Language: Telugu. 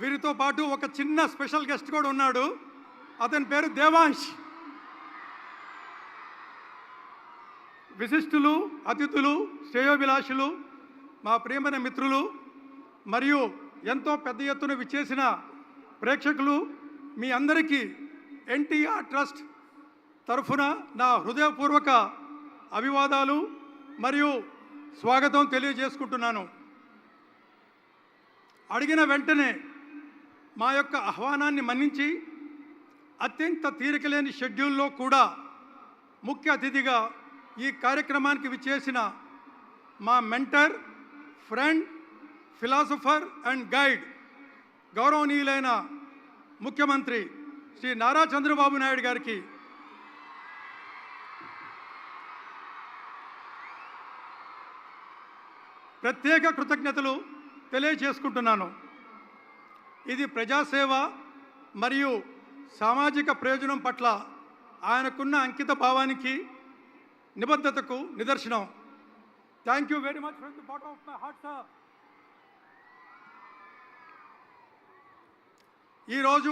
వీరితో పాటు ఒక చిన్న స్పెషల్ గెస్ట్ కూడా ఉన్నాడు. అతని పేరు దేవాంష్ విశిష్టులు అతిథులు శ్రేయోభిలాషులు మా ప్రియమైన మిత్రులు మరియు ఎంతో పెద్ద ఎత్తున విచ్చేసిన ప్రేక్షకులు మీ అందరికీ ఎన్టీఆర్ ట్రస్ట్ తరఫున నా హృదయపూర్వక అభివాదాలు మరియు స్వాగతం తెలియజేసుకుంటున్నాను. అడిగిన వెంటనే మా యొక్క ఆహ్వానాన్ని మన్నించి అత్యంత తీరికలేని షెడ్యూల్లో కూడా ముఖ్య అతిథిగా ఈ కార్యక్రమానికి విచ్చేసిన మా mentor friend philosopher and guide గౌరవనీయులైన ముఖ్యమంత్రి శ్రీ నారా చంద్రబాబు నాయుడు గారికి ప్రత్యేక కృతజ్ఞతలు తెలియజేసుకుంటున్నాను. ఇది ప్రజాసేవ మరియు సామాజిక ప్రయోజనం పట్ల ఆయనకున్న అంకిత భావానికి నిబద్ధతకు నిదర్శనం. Thank you very much from the bottom of my heart sir ఈరోజు